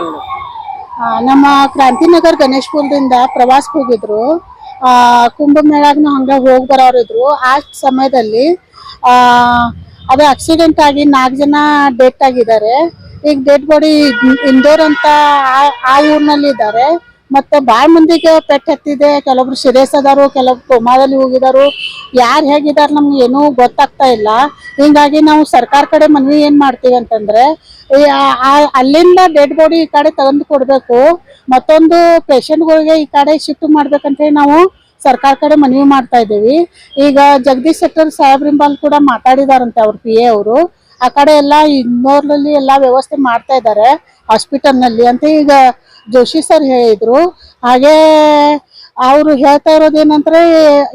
ಕನ್ನಡ ನಮ್ಮ ಕ್ರಾಂತಿನಗರ್ ಗಣೇಶ್ಪುರದಿಂದ ಪ್ರವಾಸಕ್ಕೆ ಹೋಗಿದ್ರು. ಆ, ಕುಂಭಮೇಳಾಗ್ನು ಹಂಗ ಹೋಗಿ ಬರೋರಿದ್ರು. ಆ ಸಮಯದಲ್ಲಿ, ಆ, ಅದು ಆಕ್ಸಿಡೆಂಟ್ ಆಗಿ ನಾಲ್ಕು ಜನ ಡೆತ್ ಆಗಿದ್ದಾರೆ. ಈಗ ಡೆಡ್ ಬಾಡಿ ಇಂದೋರ್ ಅಂತ ಆ ಊರಿನಲ್ಲಿ ಇದ್ದಾರೆ ಮತ್ತೆ ಭಾಳ ಮಂದಿಗೆ ಪೆಟ್ಟು ಹತ್ತಿದೆ. ಕೆಲವೊಬ್ರು ಸೀರಿಯಸ್ ಅದಾರು ಕೆಲವೊಬ್ರು ಕೋಮಾದಲ್ಲಿ ಹೋಗಿದಾರು. ಯಾರು ಹೇಗಿದ್ದಾರೆ ನಮ್ಗೆ ಏನೂ ಗೊತ್ತಾಗ್ತಾ ಇಲ್ಲ. ಹಿಂಗಾಗಿ ನಾವು ಸರ್ಕಾರ ಕಡೆ ಮನವಿ ಏನ್ ಮಾಡ್ತೀವಿ ಅಂತಂದ್ರೆ ಅಲ್ಲಿಂದ ಡೆಡ್ ಬಾಡಿ ಈ ಕಡೆ ತಗೊಂಡು ಕೊಡ್ಬೇಕು. ಮತ್ತೊಂದು ಪೇಷಂಟ್ಗಳಿಗೆ ಈ ಕಡೆ ಶಿಫ್ಟ್ ಮಾಡ್ಬೇಕಂತೇಳಿ ನಾವು ಸರ್ಕಾರ ಕಡೆ ಮನವಿ ಮಾಡ್ತಾ ಇದ್ದೀವಿ. ಈಗ ಜಗದೀಶ್ ಶೆಟ್ಟರ್ ಸಾಹೇಬ್ರಿಂಬಾಲ್ ಕೂಡ ಮಾತಾಡಿದಾರಂತೆ ಅವ್ರ ಪಿ ಎ ಅವರು. ಆ ಕಡೆ ಎಲ್ಲ ಇನ್ನೋರ್ನಲ್ಲಿ ಎಲ್ಲ ವ್ಯವಸ್ಥೆ ಮಾಡ್ತಾ ಇದ್ದಾರೆ ಹಾಸ್ಪಿಟಲ್ನಲ್ಲಿ ಅಂತ ಈಗ ಜೋಶಿ ಸರ್ ಹೇಳಿದ್ರು. ಹಾಗೆ ಅವ್ರು ಹೇಳ್ತಾ ಇರೋದೇನಂದ್ರೆ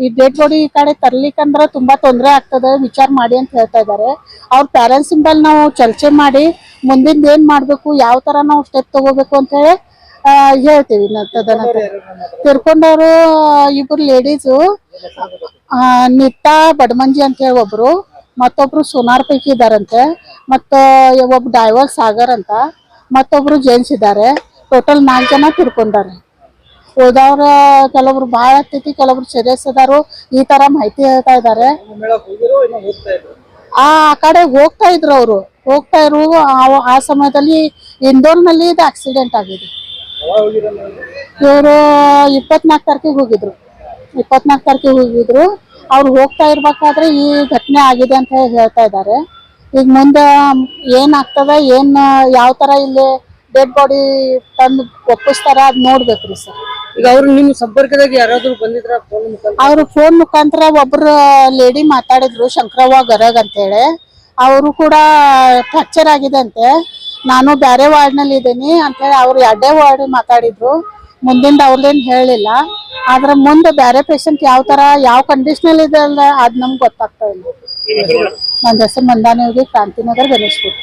ಈ ಡೆಡ್ ಬಾಡಿ ಈ ಕಡೆ ತರ್ಲಿಕ್ಕಂದ್ರೆ ತುಂಬಾ ತೊಂದರೆ ಆಗ್ತದೆ, ವಿಚಾರ ಮಾಡಿ ಅಂತ ಹೇಳ್ತಾ ಇದ್ದಾರೆ. ಅವ್ರ ಪ್ಯಾರೆಂಟ್ಸ್ ಸಿಂಬಲ್ ನಾವು ಚರ್ಚೆ ಮಾಡಿ ಮುಂದಿನ ಏನ್ ಮಾಡ್ಬೇಕು, ಯಾವ ತರ ನಾವು ಸ್ಟೆಪ್ ತಗೋಬೇಕು ಅಂತ ಹೇಳಿ ಹೇಳ್ತೀವಿ. ತಿರ್ಕೊಂಡವರು, ಇಬ್ರು ಲೇಡೀಸು ನಿತಾ ಬಡಮಂಜಿ ಅಂತ ಹೇಳಿ ಒಬ್ರು. ಮತ್ತೊಬ್ರು ಸೋನಾರ್ ಪೈಕಿ ಇದಾರಂತೆ, ಮತ್ತ ಒಬ್ಬ ಡೈವರ್ ಸಾಗರ್ ಅಂತ, ಮತ್ತೊಬ್ರು ಜೇನ್ಸ್ ಇದ್ದಾರೆ ಟೋಟಲ್ ನಾಲ್ಕು ಜನ ತಿರ್ಕೊಂಡಾರೆ. ಹೋದವ್ರ ಕೆಲವ್ರು ಭಾಳ ಹತ್ತೈತಿ ಕೆಲವ್ರು ಸೀರಿಯಸ್ ಇದಾರು ಈ ತರ ಮಾಹಿತಿ ಹೇಳ್ತಾ ಇದ್ದಾರೆ ಇದ್ರು. ಆ ಕಡೆ ಹೋಗ್ತಾ ಇದ್ರು ಅವರು, ಹೋಗ್ತಾ ಇರು ಆ- ಸಮಯದಲ್ಲಿ ಇಂದೋರ್ನಲ್ಲಿ ಇದು ಆಕ್ಸಿಡೆಂಟ್ ಆಗಿದೆ. ಇವರು ಇಪ್ಪತ್ನಾಲ್ಕು ತಾರೀಕಿಗೆ ಹೋಗಿದ್ರು ಇಪ್ಪತ್ನಾಲ್ಕು ತಾರೀಕಿಗೆ ಹೋಗಿದ್ರು. ಅವ್ರು ಹೋಗ್ತಾ ಇರ್ಬೇಕಾದ್ರೆ ಈ ಘಟನೆ ಆಗಿದೆ ಅಂತ ಹೇಳಿ ಹೇಳ್ತಾ ಇದ್ದಾರೆ. ಈಗ ಮುಂದೆ ಏನಾಗ್ತದೆ ಏನ್ ಯಾವ ತರ ಇಲ್ಲಿ ಡೆಡ್ ಬಾಡಿ ತಂದು ಒಪ್ಪಿಸ್ತಾರ ಅದ್ ನೋಡ್ಬೇಕ್ರಿ ಸರ್. ಈಗ ಅವ್ರು ನಿಮ್ಮ ಸಂಪರ್ಕದಾಗ ಯಾರಾದ್ರೂ ಬಂದಿದ್ರ ಫೋನ್ ಮುಖಾಂತರ? ಅವ್ರು ಫೋನ್ ಮುಖಾಂತರ ಒಬ್ರು ಲೇಡಿ ಮಾತಾಡಿದ್ರು ಶಂಕರವ್ವ ಗರಗ್ ಅಂತೇಳಿ ಅವರು ಕೂಡ ಫ್ರಾಕ್ಚರ್ ಆಗಿದೆ ಅಂತೆ ನಾನು ಬೇರೆ ವಾರ್ಡ್ನಲ್ಲಿ ಇದ್ದೀನಿ ಅಂತೇಳಿ ಅವ್ರು ಎರಡೇ ವಾರ್ಡ್ ಮಾತಾಡಿದ್ರು. ಮುಂದಿಂದ ಅವ್ರದ್ದೇನು ಹೇಳಿಲ್ಲ. ಆದ್ರೆ ಮುಂದೆ ಬೇರೆ ಪೇಷಂಟ್ ಯಾವ ತರ ಯಾವ ಕಂಡೀಷನ್ ಇದೆ ಅಲ್ಲ ಅದ್ ನಮ್ಗೆ ಗೊತ್ತಾಗ್ತಾ ಇಲ್ಲ. ನನ್ನ ಹೆಸರು ಮಂದಾನಿ ಕ್ರಾಂತಿನಗರ್ ಗಣೇಶ್ಪುರ್.